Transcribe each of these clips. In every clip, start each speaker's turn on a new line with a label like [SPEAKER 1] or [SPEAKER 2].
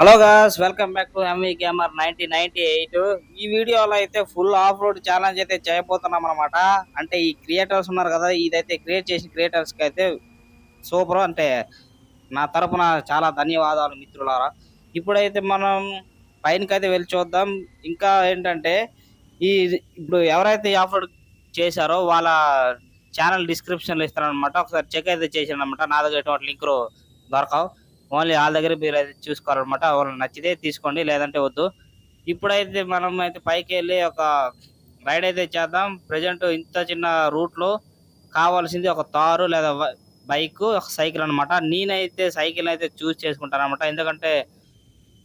[SPEAKER 1] Hello guys welcome back to MV gamer nineteen ninety eight ఈ వీడియోలో అయితే full of road challenge అయితే చేయబోతున్నాం అనమాట అంటే ఈ క్రియేటర్స్ ఉన్నారు కదా ఇదైతే క్రియేట్ చేసిన క్రియేటర్స్కి అయితే సూపర్ అంటే నా తరపున చాలా ధన్యవాదాలు మిత్రులారా. ఇప్పుడైతే మనం పైనకైతే వెళ్ళి చూద్దాం. ఇంకా ఏంటంటే ఈ ఇప్పుడు ఎవరైతే ఆఫ్ రోడ్ చేశారో వాళ్ళ ఛానల్ డిస్క్రిప్షన్లో ఇస్తారనమాట ఒకసారి చెక్ అయితే చేసాను అనమాట నా దగ్గర ఎటువంటి లింకులు దొరకవు. ఓన్లీ వాళ్ళ దగ్గర మీరు అయితే చూసుకోవాలన్నమాట. వాళ్ళకి నచ్చితే తీసుకోండి లేదంటే వద్దు. ఇప్పుడైతే మనం అయితే పైకి వెళ్ళి ఒక రైడ్ అయితే చేద్దాం. ప్రజెంట్ ఇంత చిన్న రూట్లో కావాల్సింది ఒక తారు లేదా బైక్ ఒక సైకిల్ అనమాట నేనైతే సైకిల్ అయితే చూస్ చేసుకుంటాను అనమాట ఎందుకంటే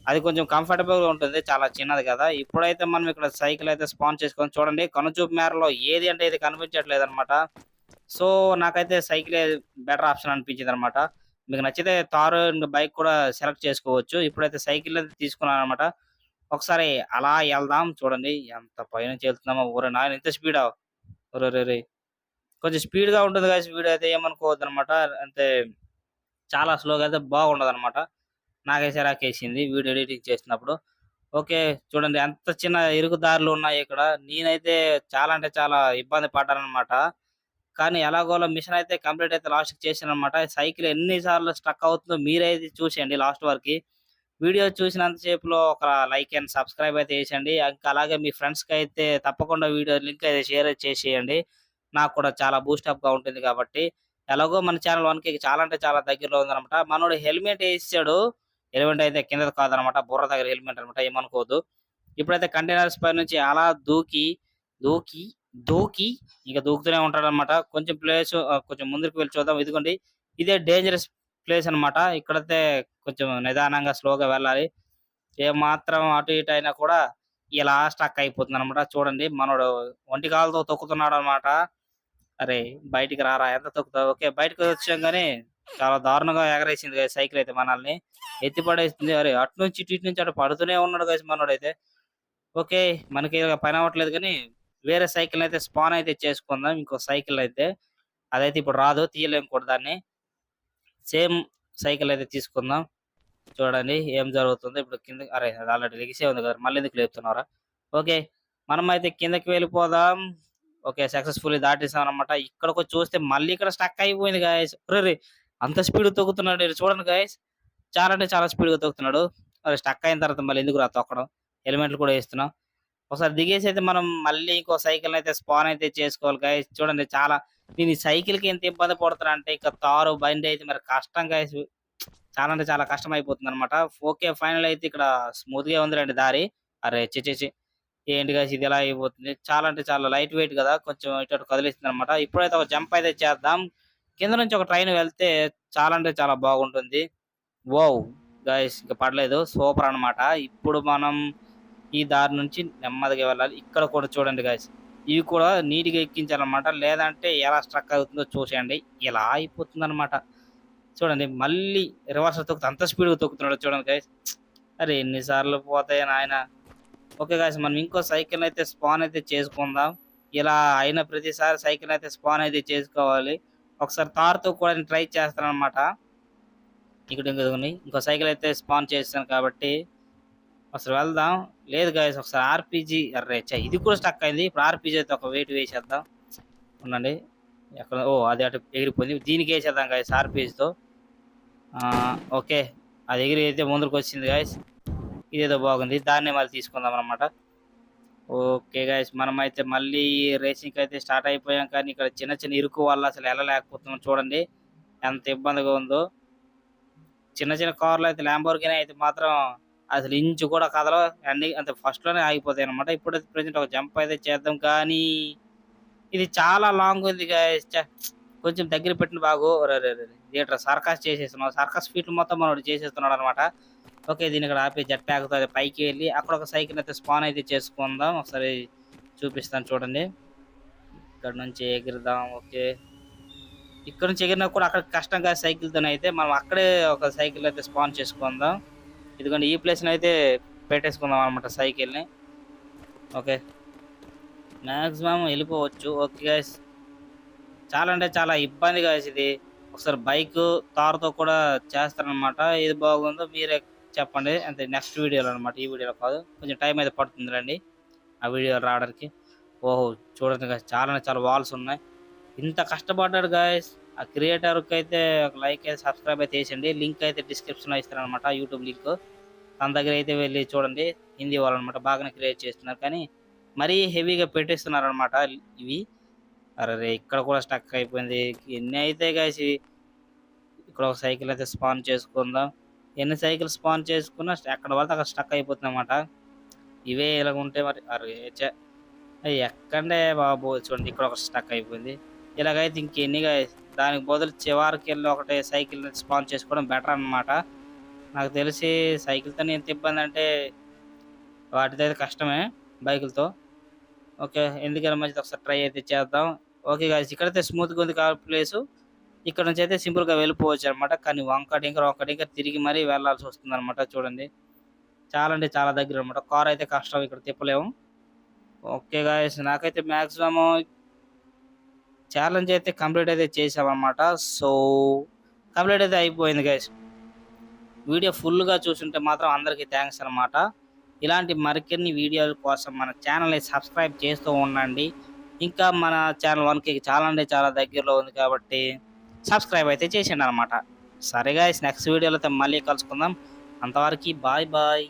[SPEAKER 1] అది కొంచెం కంఫర్టబుల్గా ఉంటుంది. చాలా చిన్నది కదా. ఇప్పుడైతే మనం ఇక్కడ సైకిల్ అయితే స్పాన్ చేసుకొని చూడండి. కనుచూపు మేరలో ఏది అంటే ఇది కనిపించట్లేదు అనమాట సో నాకైతే సైకిల్ బెటర్ ఆప్షన్ అనిపించింది అనమాట మీకు నచ్చితే తారు బైక్ కూడా సెలెక్ట్ చేసుకోవచ్చు. ఇప్పుడైతే సైకిల్ అయితే తీసుకున్నాను అనమాట ఒకసారి అలా వెళ్దాం చూడండి. ఎంత పైన వెళ్తున్నామో ఊరే నాయన ఎంత స్పీడ్? రే కొంచెం స్పీడ్గా ఉంటుంది కదా స్పీడ్ అయితే ఏమనుకోవద్దు అనమాట అంటే చాలా స్లోగా అయితే బాగుండదు అనమాట నాకైతే రాకేసింది వీడియో ఎడిటింగ్ చేసినప్పుడు ఓకే చూడండి. ఎంత చిన్న ఇరుకు దారులు ఉన్నాయి ఇక్కడ. నేనైతే చాలా అంటే చాలా ఇబ్బంది పడ్డాను అనమాట కానీ ఎలాగోలో మిషన్ అయితే కంప్లీట్ అయితే లాస్ట్ చేసాను అనమాట సైకిల్ ఎన్నిసార్లు స్ట్రక్ అవుతుందో మీరైతే చూసేయండి లాస్ట్ వరకు. వీడియో చూసినంతసేపులో ఒక లైక్ అండ్ సబ్స్క్రైబ్ అయితే చేసేయండి. ఇంకా అలాగే మీ ఫ్రెండ్స్కి అయితే తప్పకుండా వీడియో లింక్ అయితే షేర్ చేసేయండి. నాకు కూడా చాలా బూస్టప్గా ఉంటుంది కాబట్టి. ఎలాగో మన ఛానల్ వన్కి చాలా అంటే చాలా దగ్గరలో ఉందనమాట మనోడు హెల్మెట్ వేసాడు. హెల్మెట్ అయితే కింద కాదనమాట బుర్ర దగ్గర హెల్మెట్ అనమాట ఏమనుకోవద్దు. ఇప్పుడైతే కంటైనర్స్ పై నుంచి అలా దూకి దూకి దూకి ఇక దూకుతూనే ఉంటాడు అనమాట కొంచెం ప్లేస్ కొంచెం ముందుకు వెళ్ళి చూద్దాం. ఇదిగోండి ఇదే డేంజరస్ ప్లేస్ అన్నమాట. ఇక్కడైతే కొంచెం నిదానంగా స్లోగా వెళ్ళాలి. ఏ మాత్రం అటు ఇటు అయినా కూడా ఇలా స్టక్ అయిపోతుంది అనమాట చూడండి మనోడు ఒంటి కాలుతో తొక్కుతున్నాడు అనమాట అరే బయటికి రారా? ఎంత తొక్కుతావు ఓకే బయటకు వచ్చాం కానీ చాలా దారుణంగా ఎగరేసింది సైకిల్ అయితే మనల్ని. ఎత్తి పడేస్తుంది అరే అటు నుంచి ఇటు ఇటు నుంచి అటు పడుతూనే ఉన్నాడు కదా మనోడు అయితే ఓకే మనకి పని అవ్వట్లేదు కానీ వేరే సైకిల్ అయితే స్పాన్ అయితే చేసుకుందాం ఇంకో సైకిల్ అయితే. అదైతే ఇప్పుడు రాదు తీయలేము కూడా దాన్ని. సేమ్ సైకిల్ అయితే తీసుకుందాం. చూడండి ఏం జరుగుతుందో ఇప్పుడు కింద అరే అది ఆల్రెడీ లెగిసే ఉంది కదా మళ్ళీ ఎందుకు లేపుతున్నారా? ఓకే మనం అయితే కిందకి వెళ్ళిపోదాం. ఓకే సక్సెస్ఫుల్లీ దాటేసాం అనమాట ఇక్కడికి చూస్తే మళ్ళీ ఇక్కడ స్టక్ అయిపోయింది గాయస్ రే అంత స్పీడ్ తొక్కుతున్నాడు చూడండి గాయస్ చాలా అంటే చాలా స్పీడ్గా తొక్కుతున్నాడు. అరే స్టక్ అయిన తర్వాత మళ్ళీ ఎందుకు రా తొక్కడం? హెల్మెట్లు కూడా వేస్తున్నాం. ఒకసారి దిగేసి అయితే మనం మళ్ళీ ఇంకో సైకిల్ అయితే స్పాన్ అయితే చేసుకోవాలి గాయస్ చూడండి చాలా నేను ఈ సైకిల్కి ఎంత ఇబ్బంది పడుతున్నా అంటే ఇక తారు బండి అయితే మరి కష్టం గాయస్ చాలా అంటే చాలా కష్టం అయిపోతుంది అనమాట ఓకే ఫైనల్ అయితే ఇక్కడ స్మూత్గా ఉంది రండి దారి. అరే చేసేసి ఏంటి గాయస్ ఇది ఎలా అయిపోతుంది? చాలా అంటే చాలా లైట్ వెయిట్ కదా కొంచెం ఇటు కదిలిస్తుంది అనమాట ఇప్పుడైతే ఒక జంప్ అయితే చేద్దాం. కింద నుంచి ఒక ట్రైన్ వెళ్తే చాలా అంటే చాలా బాగుంటుంది. వావ్ గాయస్ ఇంకా పడలేదు. సూపర్ అన్నమాట. ఇప్పుడు మనం ఈ దారి నుంచి నెమ్మదిగా వెళ్ళాలి. ఇక్కడ కూడా చూడండి గాయస్ ఇవి కూడా నీట్గా ఎక్కించాలన్నమాట. లేదంటే ఎలా స్ట్రక్ అవుతుందో చూసేయండి. ఇలా అయిపోతుందన్నమాట. చూడండి మళ్ళీ రివర్స్ తొక్కుతూ అంత స్పీడ్గా తొక్కుతున్నాడు చూడండి గాయస్ అరే ఎన్నిసార్లు పోతాయి నాయన. ఓకే గాయస్ మనం ఇంకో సైకిల్ అయితే స్పాన్ అయితే చేసుకుందాం. ఇలా అయిన ప్రతిసారి సైకిల్ అయితే స్పాన్ అయితే చేసుకోవాలి. ఒకసారి తారుతో కూడా నేను ట్రై చేస్తాను అనమాట ఇక్కడ ఇంకొకని ఇంకో సైకిల్ అయితే స్పాన్ చేస్తాను కాబట్టి అసలు వెళ్దాం. లేదు గాయస్ ఒకసారి ఆర్పీజీ అర్రే ఇది కూడా స్టక్ అయింది. ఇప్పుడు ఆర్పీజీ అయితే ఒక వెయిట్ వేసేద్దాం. ఉండండి. ఎక్కడ ఓ అది అటు ఎగిరిపోయింది. దీనికి వేసేద్దాం గాయస్ ఆర్పీజీతో ఓకే. అది ఎగిరి అయితే ముందుకు వచ్చింది గాయస్ ఇదేదో బాగుంది. దాన్నే మళ్ళీ తీసుకుందాం అనమాట ఓకే గాయస్ మనం అయితే మళ్ళీ రేసింగ్కి అయితే స్టార్ట్ అయిపోయాం. కానీ ఇక్కడ చిన్న చిన్న ఇరుకు వల్ల అసలు వెళ్ళలేకపోతున్నాం. చూడండి. ఎంత ఇబ్బందిగా ఉందో. చిన్న చిన్న కార్లు అయితే ల్యాంబోర్గిని అయితే మాత్రం అసలు ఇంచు కూడా కథలో అన్ని అంత ఫస్ట్లోనే ఆగిపోతాయి అనమాట ఇప్పుడు ప్రజెంట్ ఒక జంప్ అయితే చేద్దాం కానీ ఇది చాలా లాంగ్ ఉంది కొంచెం దగ్గర పెట్టిన బాగు థియేటర్ సర్కస్ చేసేస్తున్నాం సర్కస్ ఫీట్లు మొత్తం మనోడు చేసేస్తున్నాడు అనమాట ఓకే దీని ఇక్కడ ఆపి జట్ ప్యాక్తో పైకి వెళ్ళి అక్కడ ఒక సైకిల్ అయితే స్పాన్ అయితే చేసుకుందాం. ఒకసారి చూపిస్తాను చూడండి. ఇక్కడ నుంచి ఎగిరిదాం ఓకే. ఇక్కడ నుంచి ఎగిరినా కూడా అక్కడ కష్టంగా సైకిల్తోనైతే అయితే మనం అక్కడే ఒక సైకిల్ అయితే స్పాన్ చేసుకుందాం. ఇదిగోండి ఈ ప్లేస్ని అయితే పెట్టేసుకుందాం అనమాట సైకిల్ని ఓకే. మ్యాక్సిమం వెళ్ళిపోవచ్చు. ఓకే గైస్ చాలా అంటే చాలా ఇబ్బంది guys ఇది. ఒకసారి బైక్ తారుతో కూడా చేస్తారనమాట ఇది బాగుందో మీరే చెప్పండి. అంటే నెక్స్ట్ వీడియోలో అనమాట ఈ వీడియోలో కాదు. కొంచెం టైం అయితే పడుతుంది రండి. ఆ వీడియో రావడానికి. ఓహో చూడండి గాయస్ చాలా అంటే చాలా వాల్స్ ఉన్నాయి. ఇంత కష్టపడ్డాడు గాయస్ ఆ క్రియేటర్కి అయితే ఒక లైక్ అయితే సబ్స్క్రైబ్ అయితే చేసండి లింక్ అయితే డిస్క్రిప్షన్లో ఇస్తారనమాట యూట్యూబ్ లింక్ తన దగ్గర అయితే వెళ్ళి చూడండి. హిందీ వాళ్ళు అనమాట బాగానే క్రియేట్ చేస్తున్నారు. కానీ మరీ హెవీగా పెట్టిస్తున్నారు అనమాట ఇవి. అరే ఇక్కడ కూడా స్టక్ అయిపోయింది. ఎన్ని అయితే కాసి ఇక్కడ ఒక సైకిల్ అయితే స్పాన్ చేసుకుందాం. ఎన్ని సైకిల్ స్పాన్ చేసుకున్నా ఎక్కడ వాళ్ళతో అక్కడ స్టక్ అయిపోతుంది అనమాట ఇవే ఇలాగ ఉంటే మరి అరే ఛే. ఎక్కండే బాబు చూడండి ఇక్కడ ఒక స్టక్ అయిపోయింది. ఇలాగైతే ఇంకెన్ని దానికి బదులు చివరికి వెళ్ళి ఒకటే సైకిల్ స్పాన్ చేసుకోవడం బెటర్ అన్నమాట. నాకు తెలిసి సైకిల్తో ఎంత ఇబ్బంది అంటే వాటితో అయితే కష్టమే బైకులతో. ఓకే ఎందుకైనా మంచిది ఒకసారి ట్రై అయితే చేద్దాం. ఓకే గాయస్ ఇక్కడైతే స్మూత్గా ఉంది కాబట్టి ప్లేసు. ఇక్కడ నుంచి అయితే సింపుల్గా వెళ్ళిపోవచ్చు అనమాట కానీ వంక ఇంకా ఒకటి డింకర తిరిగి మరీ వెళ్ళాల్సి వస్తుంది అనమాట చూడండి. చాలా అంటే చాలా దగ్గర అనమాట కార్ అయితే కష్టం ఇక్కడ తిప్పలేము. ఓకే గాయస్ నాకైతే మ్యాక్సిమం ఛాలెంజ్ అయితే కంప్లీట్ అయితే చేసామన్నమాట సో కంప్లీట్ అయితే అయిపోయింది గైస్ వీడియో ఫుల్గా చూసుంటే మాత్రం అందరికీ థ్యాంక్స్ అనమాట ఇలాంటి మరికొన్ని వీడియోల కోసం మన ఛానల్ని సబ్స్క్రైబ్ చేస్తూ ఉండండి. ఇంకా మన ఛానల్ వన్కి చాలా అంటే చాలా దగ్గరలో ఉంది కాబట్టి సబ్స్క్రైబ్ అయితే చేసిండి అనమాట సరే గాయస్ నెక్స్ట్ వీడియోలో అయితే మళ్ళీ కలుసుకుందాం. అంతవరకు బాయ్ బాయ్